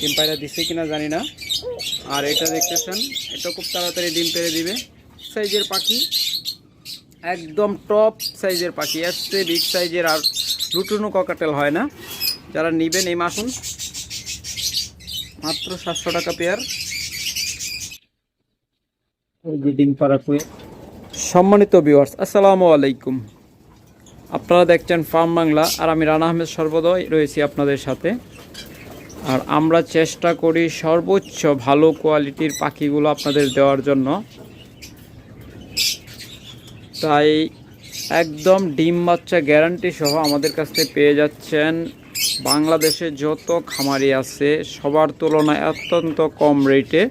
ডিম পায়রা দিছে কিনা জানি না। আর এটা দেখতেছেন এটা খুব তাড়াতাড়ি ডিম পেড়ে দিবে। সাইজের পাখি একদম টপ সাইজের পাখি আসছে বিগ সাইজের আর লুটুনো ককাটেল হয় না। যারা নিবেন এই মাসুন মাত্র সাতশো টাকা পেয়ার ডিম পাড়া সম্মানিত ভিউয়ার্স আসসালামু আলাইকুম। আপনারা দেখছেন ফার্ম বাংলা আর আমি রানা আহমেদ সর্বদয় রয়েছি আপনাদের সাথে। আর আমরা চেষ্টা করি সর্বোচ্চ ভালো কোয়ালিটির পাখিগুলো আপনাদের দেওয়ার জন্য। তাই একদম ডিম বাচ্চা গ্যারান্টি সহ আমাদের কাছ থেকে পেয়ে যাচ্ছেন। বাংলাদেশে যত খামারি আছে, সবার তুলনায় অত্যন্ত কম রেটে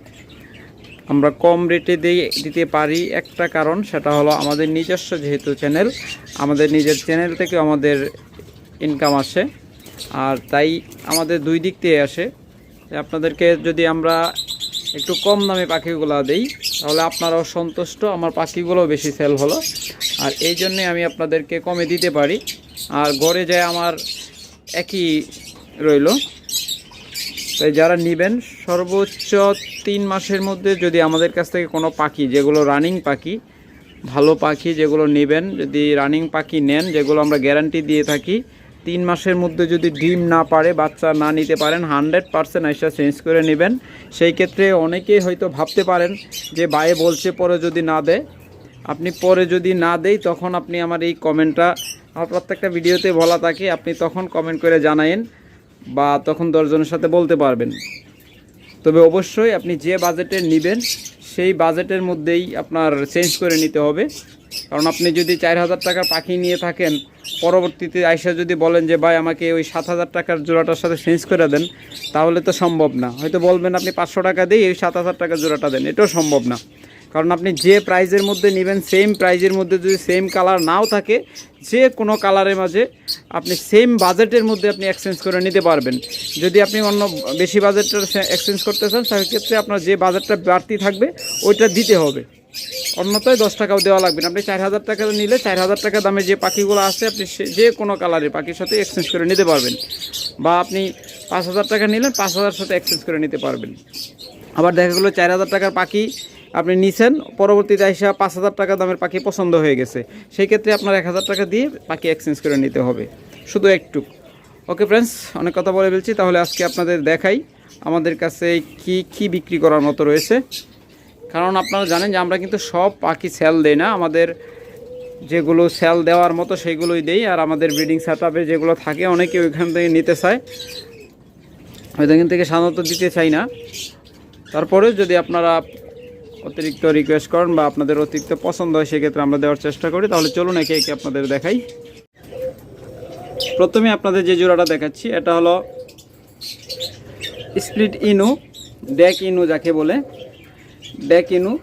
আমরা কম রেটে দিয়ে দিতে পারি। একটা কারণ সেটা হলো আমাদের নিজস্ব যেহেতু চ্যানেল আমাদের নিজের চ্যানেল থেকে আমাদের ইনকাম আসে। আর তাই আমাদের দুই দিক থেকে আসে। আপনাদেরকে যদি আমরা একটু কম দামে পাখিগুলো দেই, তাহলে আপনারাও সন্তুষ্ট, আমার পাখিগুলো বেশি সেল হলো। আর এই জন্যে আমি আপনাদেরকে কমে দিতে পারি। আর গড়ে যায় আমার একই রইল। তাই যারা নেবেন, সর্বোচ্চ তিন মাসের মধ্যে যদি আমাদের কাছ থেকে কোনো পাখি, যেগুলো রানিং পাখি, ভালো পাখি যেগুলো নেবেন, যদি রানিং পাখি নেন, যেগুলো আমরা গ্যারান্টি দিয়ে থাকি তিন মাসের মধ্যে যদি ডিম না পারে, বাচ্চা না নিতে পারেন, হান্ড্রেড পারসেন্ট আইসা চেঞ্জ করে নেবেন। সেই ক্ষেত্রে অনেকেই হয়তো ভাবতে পারেন যে বায়ে বলছে, পরে যদি না দেয়। আপনি পরে যদি না দেই, তখন আপনি আমার এই কমেন্টটা, আমার প্রত্যেকটা ভিডিওতে বলা থাকে, আপনি তখন কমেন্ট করে জানায়েন বা তখন দশজনের সাথে বলতে পারবেন। তবে অবশ্যই আপনি যে বাজেটে নেবেন, সেই বাজেটের মধ্যেই আপনার চেঞ্জ করে নিতে হবে। কারণ আপনি যদি চার হাজার টাকার পাখি নিয়ে থাকেন, পরবর্তীতে আইসা যদি বলেন যে, ভাই, আমাকে ওই সাত হাজার টাকার জোড়াটার সাথে চেঞ্জ করে দেন, তাহলে তো সম্ভব না। হয়তো বলবেন, আপনি পাঁচশো টাকা দিয়ে ওই সাত হাজার টাকার জোড়াটা দেন। এটাও সম্ভব না। কারণ আপনি যে প্রাইজের মধ্যে নেবেন সেম প্রাইজের মধ্যে যদি সেম কালার নাও থাকে, যে কোনো কালারের মাঝে আপনি সেম বাজেটের মধ্যে আপনি এক্সচেঞ্জ করে নিতে পারবেন। যদি আপনি অন্য বেশি বাজেটটা এক্সচেঞ্জ করতে চান, সেক্ষেত্রে আপনার যে বাজেটটা বাড়তি থাকবে, ওইটা দিতে হবে। অন্যথায় দশ টাকাও দেওয়া লাগবে না। আপনি চার হাজার টাকা নিলে চার হাজার টাকা দামে যে পাখিগুলো আছে, আপনি যে কোনো কালারের পাখির সাথে এক্সচেঞ্জ করে নিতে পারবেন। বা আপনি পাঁচ হাজার টাকা নিলেন পাঁচ হাজার সাথে এক্সচেঞ্জ করে নিতে পারবেন। আবার দেখা গেলো চার হাজার টাকার পাখি আপনি নিছেন, পরবর্তীতে আইসা পাঁচ হাজার টাকা দামের পাখি পছন্দ হয়ে গেছে। সেই ক্ষেত্রে আপনার এক হাজার টাকা দিয়ে পাখি এক্সচেঞ্জ করে নিতে হবে। শুধু একটু। ওকে ফ্রেন্ডস অনেক কথা বলে ফেলছি। তাহলে আজকে আপনাদের দেখাই আমাদের কাছে কি কি বিক্রি করার মতো রয়েছে। কারণ আপনারা জানেন যে আমরা কিন্তু সব পাখি সেল দেই না। আমাদের যেগুলো সেল দেওয়ার মতো সেগুলোই দেই, আর আমাদের ব্রিডিং সেট যেগুলো থাকে অনেকে ওইখান থেকে নিতে চায়। ওইখান থেকে সাধারণত দিতে চাই না। তারপরে যদি আপনারা অতিরিক্ত রিকোয়েস্ট করেন বা আপনাদের অতিরিক্ত পছন্দ হয়, সেক্ষেত্রে আমরা দেওয়ার চেষ্টা করি। তাহলে চলুন একে একে আপনাদের দেখাই। প্রথমে আপনাদের যে জোড়াটা দেখাচ্ছি, এটা হলো স্প্লিট ইনু ডেক ইনু যাকে বলে। ডেক ইনু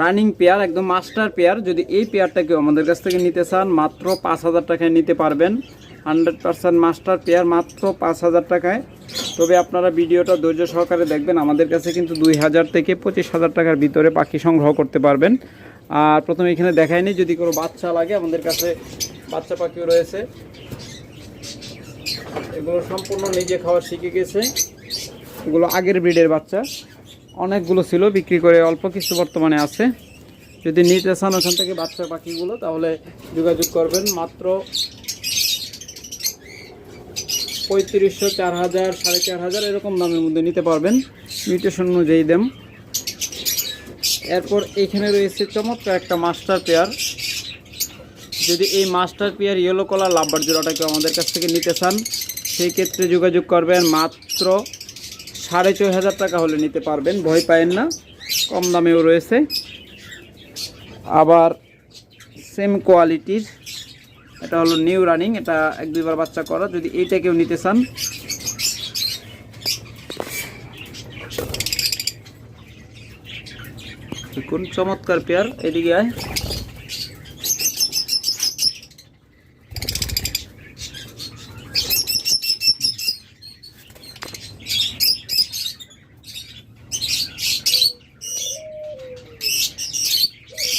রানিং পেয়ার, একদম মাস্টার পেয়ার। যদি এই পেয়ারটাকে আমাদের কাছ থেকে নিতে চান, মাত্র পাঁচ হাজার টাকায় নিতে পারবেন। হান্ড্রেড পার্সেন্ট মাস্টার পেয়ার, মাত্র পাঁচ হাজার টাকায়। তবে আপনারা ভিডিওটা ধৈর্য সহকারে দেখবেন। আমাদের কাছে কিন্তু দুই হাজার থেকে পঁচিশ হাজার টাকার ভিতরে পাখি সংগ্রহ করতে পারবেন। আর প্রথমে এখানে দেখায়নি যদি কোনো বাচ্চা লাগে, আমাদের কাছে বাচ্চা পাখিও রয়েছে। এগুলো সম্পূর্ণ নিজে খাওয়া শিখে গেছে। এগুলো আগের ব্রিডের বাচ্চা। অনেকগুলো ছিল, বিক্রি করে অল্প কিছু বর্তমানে আছে। যদি নিতে চান ওখান থেকে বাচ্চা পাখিগুলো, তাহলে যোগাযোগ করবেন মাত্র পঁয়ত্রিশশো চার হাজার, সাড়ে চার হাজার, এরকম দামের মধ্যে নিতে পারবেন। মিউটেশন অনুযায়ী দেম এরপর এইখানে রয়েছে চমৎকার একটা মাস্টার পেয়ার। যদি এই মাস্টার পেয়ার ইয়েলো কলার লাভবার জোড়াটাকে আমাদের কাছ থেকে নিতে চান, সেই ক্ষেত্রে যোগাযোগ করবেন মাত্র সাড়ে ছয় হাজার টাকা হলে নিতে পারবেন, ভয় পায়েন না, কম দামেও রয়েছে। আবার সেম কোয়ালিটির এটা হলো নিউ রানিং এটা এক দুইবার বাচ্চা করা, যদি এইটা কেউ নিতে চান। চমৎকার পেয়ার এদিকে আয়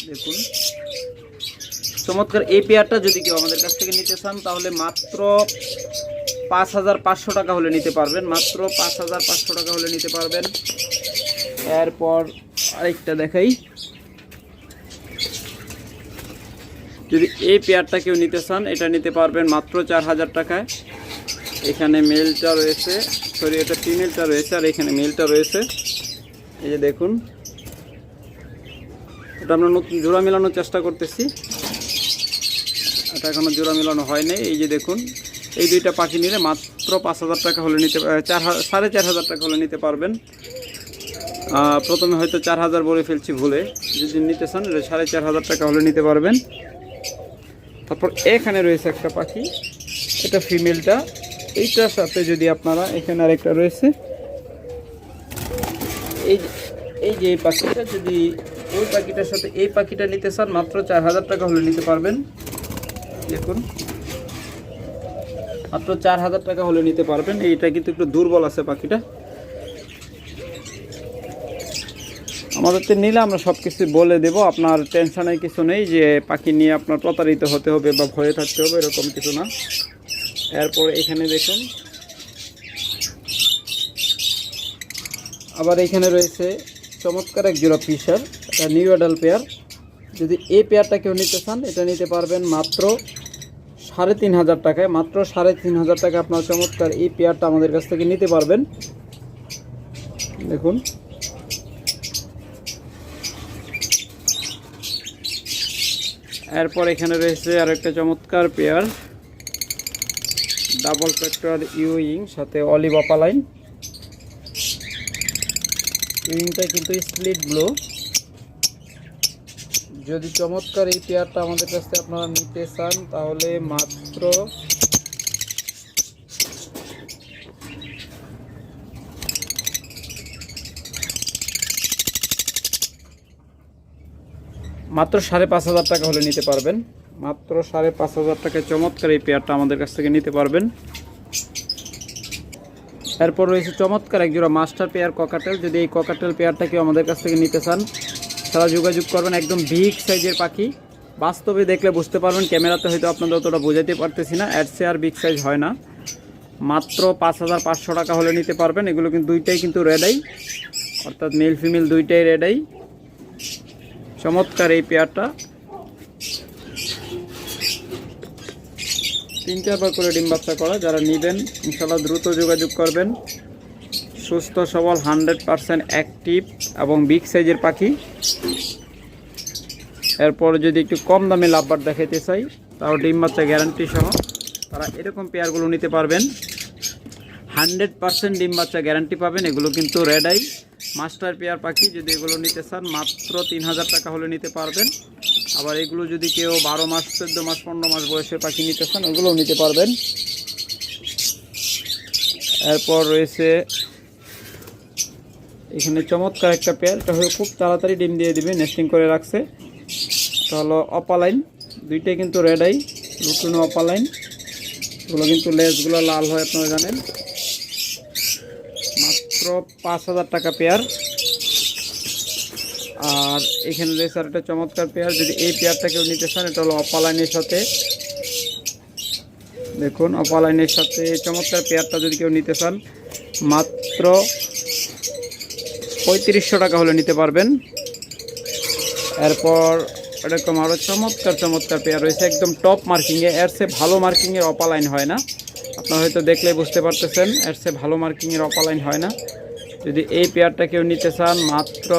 দেখুন চমৎকার এই পেয়ারটা যদি কেউ আমাদের কাছ থেকে নিতে চান, তাহলে মাত্র পাঁচ হাজার পাঁচশো টাকা হলে নিতে পারবেন। মাত্র পাঁচ হাজার পাঁচশো টাকা হলে নিতে পারবেন। এরপর আরেকটা দেখাই। যদি এই পেয়ারটা কেউ নিতে চান, এটা নিতে পারবেন মাত্র চার হাজার টাকায়। এখানে মেলটা রয়েছে। সরি এটা ফিমেলটা রয়েছে, আর এখানে মেলটা রয়েছে। এই যে দেখুন। এটা আমরা নতুন জোড়া মেলানোর চেষ্টা করতেছি। এটা এখনও জোড়া মেলানো হয়নি। এই যে দেখুন, এই দুইটা পাখি নিলে মাত্র পাঁচ হাজার টাকা হলে নিতে চার সাড়ে চার হাজার টাকা হলে নিতে পারবেন। প্রথমে হয়তো চার হাজার বলে ফেলছি ভুলে। যদি নিতে চান সাড়ে চার হাজার টাকা হলে নিতে পারবেন। তারপর এখানে রয়েছে একটা পাখি, এটা ফিমেলটা। এইটার সাথে যদি আপনারা এখানে আরেকটা রয়েছে, এই এই যে পাখিটা, যদি ওই পাখিটার সাথে এই পাখিটা নিতে চান, মাত্র চার হাজার টাকা হলে নিতে পারবেন। দেখুন। মাত্র চার হাজার টাকা হলে নিতে পারবেন। এইটা কিন্তু একটু দুর্বল আছে পাখিটা। আমাদের তো নিলে আমরা সব কিছু বলে দেব। আপনার টেনশনের কিছু নেই যে পাখি নিয়ে আপনার প্রতারিত হতে হবে বা ভয়ে থাকতে হবে, এরকম কিছু না। এরপর এখানে দেখুন। আবার এখানে রয়েছে চমৎকার এক জোড়া ফিশার এটা নিউ অ্যাডাল পেয়ার যদি এই পেয়ারটা কেউ নিতে চান, এটা নিতে পারবেন মাত্র সাড়ে তিন হাজার টাকায়। মাত্র সাড়ে তিন হাজার টাকা আপনার চমৎকার এই পেয়ারটা আমাদের কাছ থেকে নিতে পারবেন। দেখুন। এরপর এখানে রয়েছে আর একটা চমৎকার পেয়ার, ডাবল ফ্যাক্টর ইউইং, সাথে অলিভ অপালাইন। ইউইংটা কিন্তু স্প্লিট ব্লো। যদি চমৎকার এই পেয়ারটা আমাদের কাছ থেকে আপনারা নিতে চান, তাহলে মাত্র মাত্র সাড়ে পাঁচ হাজার টাকা হলে নিতে পারবেন। মাত্র সাড়ে পাঁচ হাজার টাকায় চমৎকার এই পেয়ারটা আমাদের কাছ থেকে নিতে পারবেন। এরপর রয়েছে চমৎকার একজোড়া মাস্টার পেয়ার ককাটেল। যদি এই ককাটেল পেয়ারটা কেউ আমাদের কাছ থেকে নিতে চান তারা যোগাযোগ করবেন একদম বিগ সাইজের পাখি। বাস্তবে দেখলে বুঝতে পারবেন, ক্যামেরাতে হয়তো আপনাদের অতটা বোঝাতে পারতেছি না। অ্যাডসে আর বিগ সাইজ হয় না। মাত্র পাঁচ হাজার পাঁচশো টাকা হলে নিতে পারবেন। এগুলো কিন্তু দুইটাই কিন্তু রেডাই অর্থাৎ মেল ফিমেল দুইটাই রেডাই চমৎকার এই পেয়ারটা তিন চারবার করে ডিম বাচ্চা করা। যারা নেবেন ইনশাল্লাহ দ্রুত যোগাযোগ করবেন। সুস্থ, সবল, হান্ড্রেড পারসেন্ট অ্যাক্টিভ এবং বিগ সাইজের পাখি। এরপর যদি একটু কম দামে লাভবার দেখাইতে চাই তাও ডিম বাচ্চা গ্যারান্টি সহ তারা এরকম পেয়ারগুলো নিতে পারবেন। হান্ড্রেড পারসেন্ট ডিম বাচ্চা গ্যারান্টি পাবেন, এগুলো কিন্তু রেড আই মাস্টার পেয়ার পাখি। যদি এগুলো নিতে চান, মাত্র তিন হাজার টাকা হলে নিতে পারবেন। আবার এগুলো যদি কেউ বারো মাস, চোদ্দ মাস, পনেরো মাস বয়সের পাখি নিতে চান, ওগুলোও নিতে পারবেন। এরপর রয়েছে এখানে চমৎকার একটা পেয়ার। এটা হলো খুব তাড়াতাড়ি ডিম দিয়ে দিবে নেস্টিং করে রাখছে। এটা হলো অপালাইন, দুইটাই কিন্তু রেড আই লুটুনো অপালাইন। এগুলো কিন্তু লেসগুলো লাল হয়, আপনারা জানেন। মাত্র পাঁচ হাজার টাকা পেয়ার। আর এখানে রয়েছে আর একটা চমৎকার পেয়ার। যদি এই পেয়ারটা কেউ নিতে চান, এটা হলো অপালাইনের সাথে। দেখুন, অপালাইনের সাথে চমৎকার পেয়ারটা যদি কেউ নিতে চান, মাত্র পঁয়ত্রিশশো টাকা হলে নিতে পারবেন। এরপর এরকম আরও চমৎকার চমৎকার পেয়ার রয়েছে, একদম টপ মার্কিংয়ে এর সে ভালো মার্কিংয়ের অপালাইন হয় না। আপনারা হয়তো দেখলে বুঝতে পারতেছেন, এর সে ভালো মার্কিংয়ের অপালাইন হয় না। যদি এই পেয়ারটা কেউ নিতে চান, মাত্র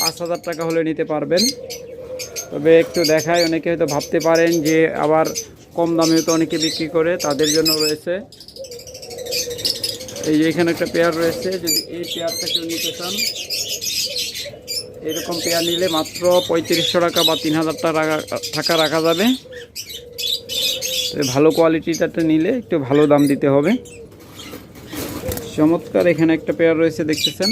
পাঁচ হাজার টাকা হলে নিতে পারবেন। তবে একটু দেখায়, অনেকে হয়তো ভাবতে পারেন যে আবার কম দামেও তো অনেকে বিক্রি করে, তাদের জন্য রয়েছে। এই যে এখানে একটা পেয়ার রয়েছে, যদি এই পেয়ারটা কেউ নিতে চান, এরকম পেয়ার নিলে মাত্র পঁয়ত্রিশশো টাকা বা তিন হাজার টাকা রাখা যাবে। ভালো কোয়ালিটিটাতে নিলে একটু ভালো দাম দিতে হবে। চমৎকার এখানে একটা পেয়ার রয়েছে, দেখতেছেন?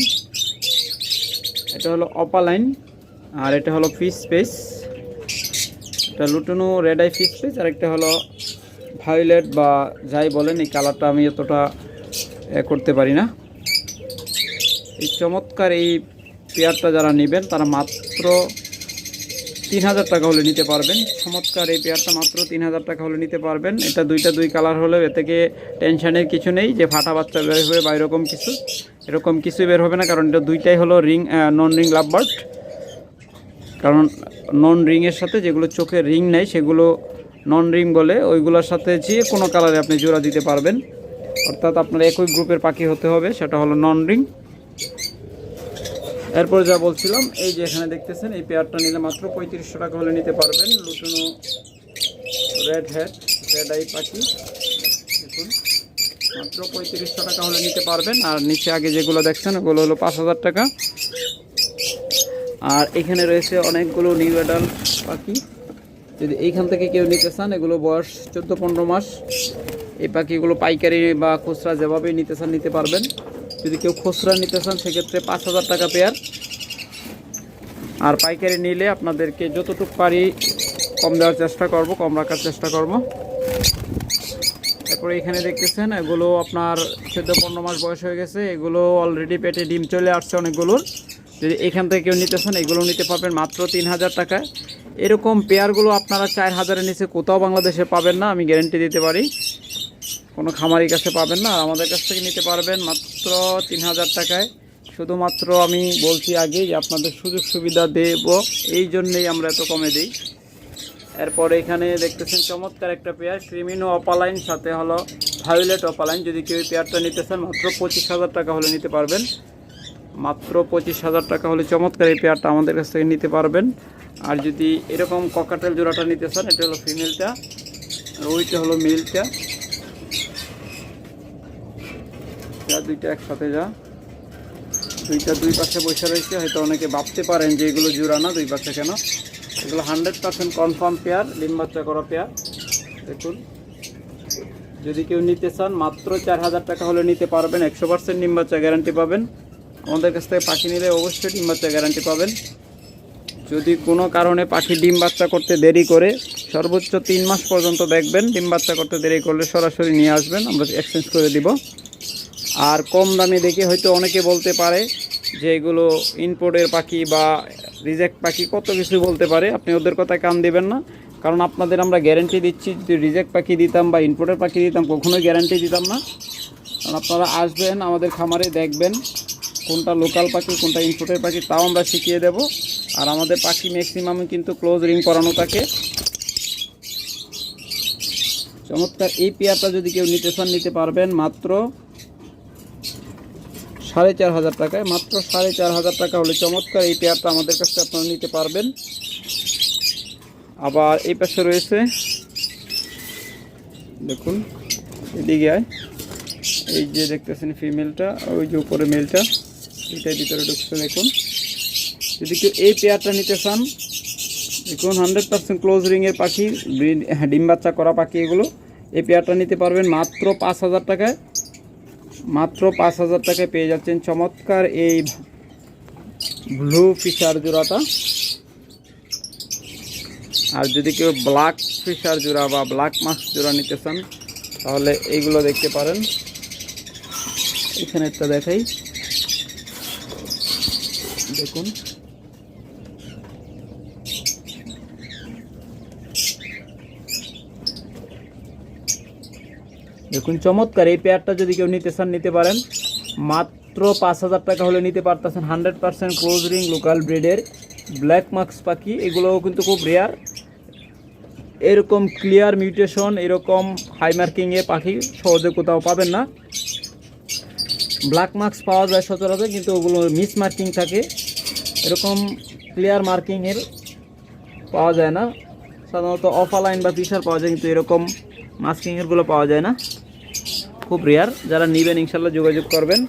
এটা হলো অপালাইন আর এটা হলো ফিস স্পেস। এটা লুটুনো রেড আই ফিস স্পেস, আর একটা হলো ভায়োলেট বা যাই বলেন, এই কালারটা আমি এতটা করতে পারি না। এই চমৎকার এই পেয়ারটা যারা নেবেন, তারা মাত্র তিন হাজার টাকা হলে নিতে পারবেন। চমৎকার এই পেয়ারটা মাত্র তিন হাজার টাকা হলে নিতে পারবেন। এটা দুইটা দুই কালার হলেও এ থেকে টেনশানের কিছু নেই যে ফাটা বাচ্চা বের হবে বা এরকম কিছু। এরকম কিছু বের হবে না, কারণ এটা দুইটাই হলো রিং নন রিং লাভবার্ড কারণ নন রিংয়ের সাথে যেগুলো চোখে রিং নেই সেগুলো নন রিং বলে, ওইগুলোর সাথে যে কোনো কালারে আপনি জোড়া দিতে পারবেন। অর্থাৎ আপনার একই গ্রুপের পাখি হতে হবে, সেটা হলো নন রিং এরপর যা বলছিলাম, এই যে এখানে দেখতেছেন, এই পেয়ারটা নিলে মাত্র পঁয়ত্রিশশো টাকা হলে নিতে পারবেন। Lutino red head red eye পাখি। দেখুন, মাত্র পঁয়ত্রিশশো টাকা হলে নিতে পারবেন। আর নিচে আগে যেগুলো দেখছেন, ওগুলো হলো পাঁচ হাজার টাকা। আর এখানে রয়েছে অনেকগুলো নিউ অ্যাডাল পাখি। যদি এইখান থেকে কেউ নিতে চান, এগুলো বয়স চোদ্দ পনেরো মাস। এই পাখিগুলো পাইকারি বা খুচরা যেভাবেই নিতে চান নিতে পারবেন। যদি কেউ খুচরা নিতে চান, সেক্ষেত্রে পাঁচ হাজার টাকা পেয়ার। আর পাইকারি নিলে আপনাদেরকে যতটুকু পারি কম দেওয়ার চেষ্টা করব, কম রাখার চেষ্টা করব। তারপরে এখানে দেখতেছেন, এগুলো আপনার চোদ্দ পনেরো মাস বয়স হয়ে গেছে, এগুলো অলরেডি পেটে ডিম চলে আসছে অনেকগুলোর। যদি এখান থেকে কেউ নিতে চান, এগুলো নিতে পারবেন মাত্র তিন হাজার টাকায়। এরকম পেয়ারগুলো আপনারা চার হাজারের নিচে কোথাও বাংলাদেশে পাবেন না, আমি গ্যারেন্টি দিতে পারি। কোনো খামারির কাছে পাবেন না আমাদের কাছ থেকে নিতে পারবেন মাত্র তিন হাজার টাকায়। শুধুমাত্র আমি বলছি আগেই যে আপনাদের সুযোগ সুবিধা দেব, এই জন্যেই আমরা এত কমে দিই। এরপর এখানে দেখতেছেন চমৎকার একটা পেয়ার, ক্রিমিনো অপালাইন, সাথে হলো ভায়োলেট অপালাইন। যদি কেউ পেয়ারটা নিতে চান, মাত্র পঁচিশ হাজার টাকা হলে নিতে পারবেন। মাত্র পঁচিশ হাজার টাকা হলে চমৎকার এই পেয়ারটা আমাদের কাছ থেকে নিতে পারবেন। আর যদি এরকম ককাটেল জোড়াটা নিতে চান, এটা হলো ফিমেলটা ওইটা হলো মেলটা যা দুইটা একসাথে যা। দুইটা দুই পাশে বসে রয়েছে, হয়তো অনেকে ভাবতে পারেন যে এগুলো জোড়া না দুই পাশে কেন। এগুলো হান্ড্রেড পার্সেন্ট কনফার্ম পেয়ার ডিম বাচ্চা করা পেয়ার দেখুন। যদি কেউ নিতে চান, মাত্র চার হাজার টাকা হলে নিতে পারবেন। একশো পার্সেন্ট ডিম বাচ্চা গ্যারান্টি পাবেন। আমাদের কাছ থেকে পাখি নিলে অবশ্যই ডিম বাচ্চা গ্যারান্টি পাবেন। যদি কোনো কারণে পাখি ডিম বাচ্চা করতে দেরি করে, সর্বোচ্চ তিন মাস পর্যন্ত দেখবেন। ডিম বাচ্চা করতে দেরি করলে সরাসরি নিয়ে আসবেন। আমরা এক্সচেঞ্জ করে দিব। আর কম দামে দেখে হয়তো অনেকে বলতে পারে যে এগুলো ইনপোর্টের পাখি বা রিজেক্ট পাখি কত কিছু বলতে পারে। আপনি ওদের কথায় কান দিবেন না। কারণ আপনাদের আমরা গ্যারেন্টি দিচ্ছি, যদি রিজেক্ট পাখি দিতাম বা ইনপোর্টের পাখি দিতাম, কখনোই গ্যারান্টি দিতাম না। কারণ আপনারা আসবেন, আমাদের খামারে দেখবেন কোনটা লোকাল পাখি, কোনটা ইনপোর্টের পাখি, তাও আমরা শিখিয়ে দেব। আর আমাদের পাখি ম্যাক্সিমাম কিন্তু ক্লোজ রিং করানো থাকে। চমৎকার, এই পেয়ারটা যদি কেউ নিতে চান, নিতে পারবেন। মাত্র সাড়ে চার হাজার টাকায়। মাত্র সাড়ে চার হাজার টাকা হলে চমৎকার এই পেয়ারটা আমাদের কাছে আপনারা নিতে পারবেন। আবার এই পাশে রয়েছে, দেখুন, এদিকে আয়। এই যে দেখতেছেন ফিমেলটা ওই যে উপরে মেলটা এটার ভিতরে ঢুকছে, দেখুন। যদি কেউ এই পেয়ারটা নিতে চান, দেখুন হান্ড্রেড পার্সেন্ট ক্লোজ রিংয়ের পাখি, ডিম বাচ্চা করা পাখি এগুলো, এই পেয়ারটা নিতে পারবেন মাত্র পাঁচ হাজার টাকায়। মাত্র পাঁচ হাজার টাকায় পেয়ে যাচ্ছেন। চমৎকার এই ব্লু ফিশার জোড়াটা। আর যদি কেউ ব্ল্যাক ফিশার জোড়া বা ব্ল্যাক মাস্ক জোড়া নিতে চান, তাহলে এইগুলো দেখতে পারেন। এখানে একটা দেখাই। দেখুন। দেখুন, চমৎকার। এই পেয়ারটা যদি কেউ নিতে চান, নিতে পারেন। মাত্র পাঁচ হাজার টাকা হলে নিতে পারতেছেন hundred percent close ring local ব্রিডের ব্ল্যাক মার্কস পাখি। এগুলোও কিন্তু খুব রেয়ার এরকম ক্লিয়ার মিউটেশন এরকম হাই মার্কিংয়ে পাখি সহজে কোথাও পাবেন না। ব্ল্যাক মার্কস পাওয়া যায় সচরাচর, কিন্তু ওগুলো মিস মার্কিং থাকে। এরকম ক্লিয়ার মার্কিংয়ের পাওয়া যায় না। সাধারণত অফালাইন বা পিসার পাওয়া যায়, কিন্তু এরকম মাস্কিংয়েরগুলো পাওয়া যায় না। খুব রেয়ার যারা নেবেন ইনশাল্লাহ যোগাযোগ করবেন।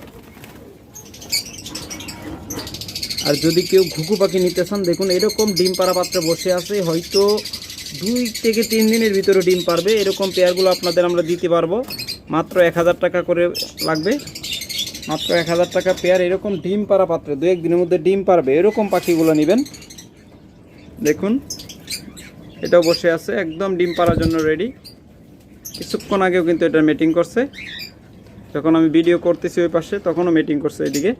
আর যদি কেউ ঘুঘু পাখি নিতে চান, দেখুন, এরকম ডিম পাড়া পাত্রে বসে আছে, হয়তো দুই থেকে তিন দিনের ভিতরে ডিম পারবে। এরকম পেয়ারগুলো আপনাদের আমরা দিতে পারব। মাত্র এক হাজার টাকা করে লাগবে। মাত্র এক হাজার টাকা পেয়ার, এরকম ডিম পাড়া পাত্রে, দু এক দিনের মধ্যে ডিম পারবে। এরকম পাখিগুলো নেবেন। দেখুন, এটাও বসে আছে, একদম ডিম পাড়ার জন্য রেডি কিছুক্ষণ আগেও কিন্তু এটা মিটিং করছে। যখন আমি ভিডিও করতেছি ওই পাশে, তখনও মিটিং করছে এদিকে।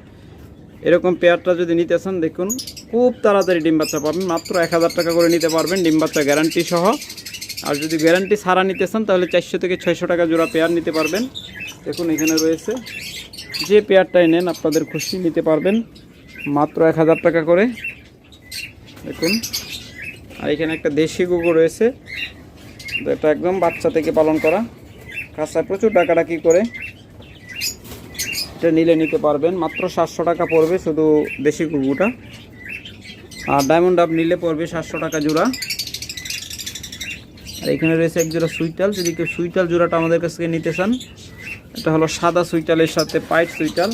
এরকম পেয়ারটা যদি নিতে চান, দেখুন, খুব তাড়াতাড়ি ডিম বাচ্চা পাবেন। মাত্র এক হাজার টাকা করে নিতে পারবেন ডিম বাচ্চা গ্যারান্টি সহ। আর যদি গ্যারান্টি ছাড়া নিতে চান, তাহলে চারশো থেকে ছয়শো টাকা জোড়া পেয়ার নিতে পারবেন। দেখুন, এখানে রয়েছে। যে পেয়ারটাই নেন, আপনাদের খুশি নিতে পারবেন। মাত্র এক হাজার টাকা করে। দেখুন, আর এখানে একটা দেশি কুকুর রয়েছে। তো এটা একদম বাচ্চা থেকে পালন করা। কাঁচায় প্রচুর ডাকাডাকি করে। এটা নিলে নিতে পারবেন। মাত্র সাতশো টাকা পড়বে শুধু দেশি কুকুরটা আর ডায়মন্ড ডাব নিলে পড়বে সাতশো টাকা জোড়া। আর এখানে রয়েছে এক জোড়া সুইটাল। যদি কেউ সুইটাল জোড়াটা আমাদের কাছ থেকে নিতে চান, এটা হলো সাদা সুইটালের সাথে পাইট সুইটাল।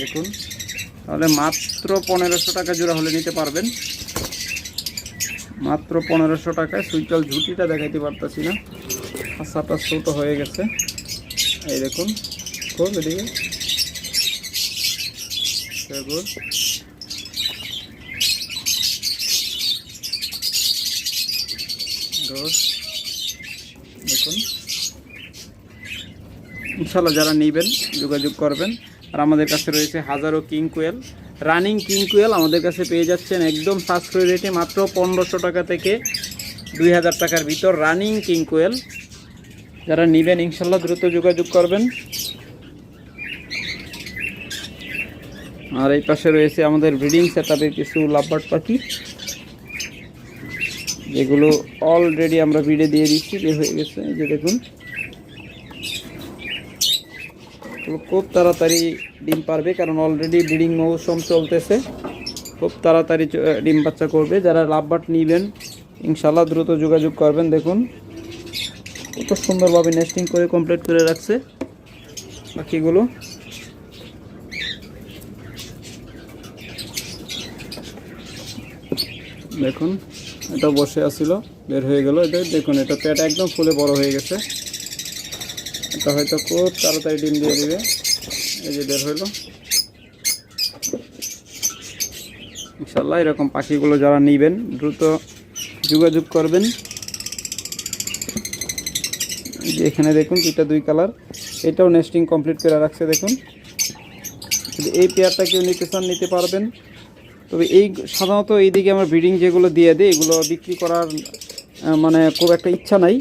দেখুন। তাহলে মাত্র পনেরোশো টাকা জোড়া হলে নিতে পারবেন। মাত্র পনেরোশো টাকায় সুইটাল ঝুটিটা দেখাইতে পারতাছি না। আর হাসাটা ছোট হয়ে গেছে। এই দেখুন, খুব এদিকে। দেখুন। ইনশাল্লাহ যারা নেবেন, যোগাযোগ করবেন। আর আমাদের কাছে রয়েছে হাজারো king quail. Running king quail আমাদের কাছে পেয়ে যাচ্ছেন একদম সাশ্রয় রেটে মাত্র পনেরোশো টাকা থেকে দুই হাজার টাকার ভিতর রানিং কিং কোয়েল যারা নেবেন, ইনশাল্লাহ দ্রুত যোগাযোগ করবেন। আর এই পাশে রয়েছে আমাদের ব্রিডিং সেট কিছু লাভবার্ড পাখি, যেগুলো অলরেডি আমরা ভিড়ে দিয়ে দিচ্ছি, বের হয়ে গেছে যে দেখুন। এগুলো খুব তাড়াতাড়ি ডিম পারবে, কারণ অলরেডি ব্রিডিং মৌসুম চলতেছে। খুব তাড়াতাড়ি ডিম বাচ্চা করবে। যারা লাভবাট নিবেন ইনশাল্লাহ দ্রুত যোগাযোগ করবেন, দেখুন। কত সুন্দরভাবে নেস্টিং করে কমপ্লিট করে রাখছে পাখিগুলো দেখুন, এটা বসে আসছিল বের হয়ে গেল। এটা দেখুন, এটা পেট একদম ফুলে বড় হয়ে গেছে। এটা হয়তো খুব তাড়াতাড়ি ডিম দিয়ে দিবে। এই যে বের হইল। ইনশাল্লাহ এরকম পাখিগুলো যারা নিবেন, দ্রুত যোগাযোগ করবেন। যে এখানে দেখুন, দুইটা দুই কালার। এটাও নেস্টিং কমপ্লিট করে রাখছে, দেখুন। যদি এই পেয়ারটা কেউ নিতে চান, নিতে পারবেন। তবে এই সাধারণত এইদিকে আমার ব্রিডিং যেগুলো দিয়ে দেয়, এগুলো বিক্রি করার মানে খুব একটা ইচ্ছা নাই।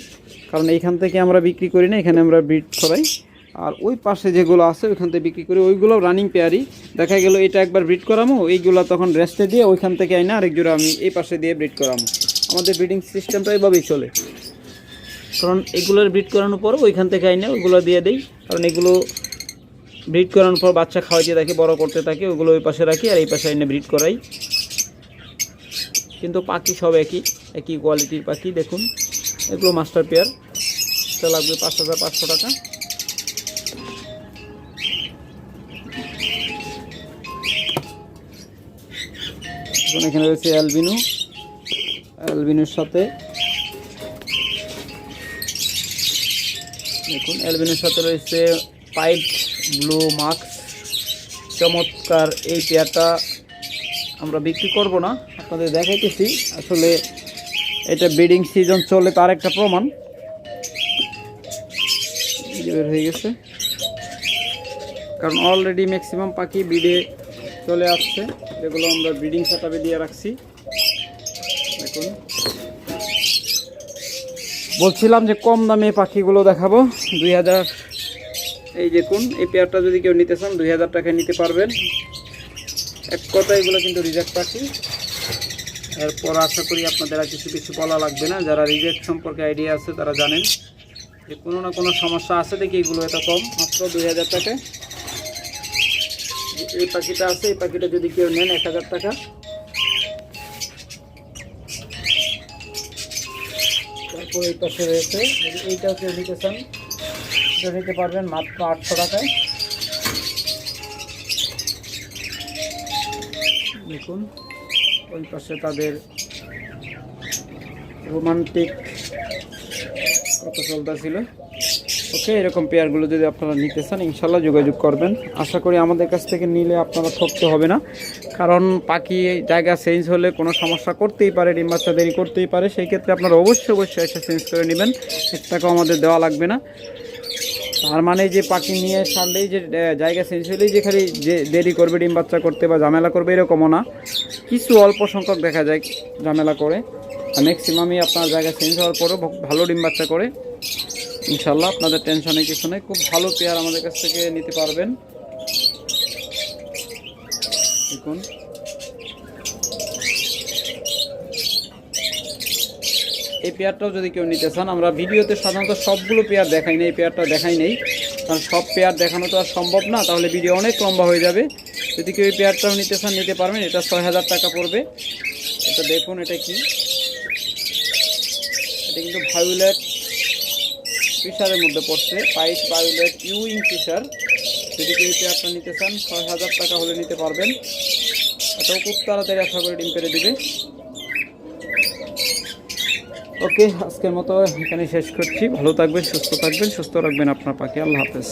কারণ এইখান থেকে আমরা বিক্রি করি না, এখানে আমরা ব্রিড করাই আর ওই পাশে যেগুলো আছে, ওইখান থেকে বিক্রি করি। ওইগুলো রানিং পেয়ারই দেখা গেল এটা একবার ব্রিড করামো, এইগুলো তখন রেস্টে দিয়ে ওইখান থেকে আইনা আরেক জোড়া আমি এই পাশে দিয়ে ব্রিড করামো। আমাদের ব্রিডিং সিস্টেমটা এইভাবেই চলে। কারণ এগুলোর ব্রিড করানোর পর ওইখান থেকে আইনে, ওইগুলো দিয়ে দেই। কারণ এগুলো ব্রিড করানোর পর বাচ্চা খাওয়াইতে থাকে, বড় করতে থাকে, ওগুলো ওই পাশে রাখি আর এই পাশে এনে ব্রিড করাই। কিন্তু পাখি সব একই একই কোয়ালিটির পাখি, দেখুন। এগুলো মাস্টার পেয়ার এটা লাগবে পাঁচ হাজার পাঁচশো টাকা। এখানে রয়েছে অ্যালবিনু অ্যালবিনুর সাথে দেখুন অ্যালবিনের সাথে রয়েছে পাইপ ব্লু মাস্ক চমৎকার এই পেয়ারটা আমরা বিক্রি করব না। আপনাদের দেখাইতেছি, আসলে এটা ব্রিডিং সিজন চলে তার একটা প্রমাণ। বের হয়ে গেছে। কারণ অলরেডি ম্যাক্সিমাম পাখি ব্রিডে চলে আসছে, যেগুলো আমরা ব্রিডিং সেটাপে দিয়ে রাখছি। দেখুন। বলছিলাম যে কম দামে পাখিগুলো দেখাবো। দুই হাজার, এই দেখুন, এই পেয়ারটা যদি কেউ নিতে চান, দুই হাজার টাকায় নিতে পারবেন। এক কথা এগুলো কিন্তু রিজেক্ট পাখি। এরপর আশা করি আপনাদের আর কিছু কিছু বলা লাগবে না। যারা রিজেক্ট সম্পর্কে আইডিয়া আছে, তারা জানেন যে কোনো না কোনো সমস্যা আছে দেখি এগুলো এত কম, মাত্র দুই হাজার টাকায় এই পাখিটা আছে, এই পাখিটা যদি কেউ নেন এক হাজার টাকা। তারপর এই পাশে রয়েছে এইটাও কেউ নিতে চান, এটা নিতে পারবেন মাত্র আটশো টাকায়। দেখুন। ওই পাশে তাদের রোমান্টিক কত চলতেছিল ওকে, এরকম পেয়ারগুলো যদি আপনারা নিতে চান, ইনশাল্লাহ যোগাযোগ করবেন। আশা করি আমাদের কাছ থেকে নিলে আপনারা ঠকতে হবে না। কারণ পাখি জায়গা চেঞ্জ হলে কোনো সমস্যা করতেই পারে, ডিম বাচ্চা দেরি করতেই পারে। সেই ক্ষেত্রে আপনারা অবশ্যই অবশ্যই এসে চেঞ্জ করে নেবেন। এক টাকাও আমাদের দেওয়া লাগবে না। তার মানে যে পাখি নিয়ে ছাড়লেই যে জায়গা চেঞ্জ হলেই যে খালি যে দেরি করবে, ডিম বাচ্চা করতে বা ঝামেলা করবে, এরকমও না। কিছু অল্প সংখ্যক দেখা যায় ঝামেলা করে। আর ম্যাক্সিমামই আপনার জায়গা চেঞ্জ হওয়ার পরেও ভালো ডিম বাচ্চা করে। ইনশাল্লাহ আপনাদের টেনশনের কিছু নেই। খুব ভালো পেয়ার আমাদের কাছ থেকে নিতে পারবেন। দেখুন। এই পেয়ারটাও যদি কেউ নিতে চান, আমরা ভিডিওতে সাধারণত সবগুলো পেয়ার দেখাই নেই, এই পেয়ারটা দেখাই নেই। কারণ সব পেয়ার দেখানো তো আর সম্ভব না, তাহলে ভিডিও অনেক লম্বা হয়ে যাবে। যদি কেউ এই পেয়ারটাও নিতে চান, নিতে পারবেন, এটা ছয় হাজার টাকা পড়বে। এটা দেখুন, এটা কি? এটা কিন্তু ভায়োলেট ফিশারের মধ্যে পড়ছে, পাইট ভায়োলেট ইউইং ফিশার। যদি কেউ এই পেয়ারটা নিতে চান, ছয় হাজার টাকা হলে নিতে পারবেন। এটাও খুব তাড়াতাড়ি আশা করে ডিম পেরে দিবে। ওকে আজকের মতো এখানে শেষ করছি। ভালো থাকবেন, সুস্থ থাকবেন, সুস্থ রাখবেন আপনার পাখি। আল্লাহ হাফেজ।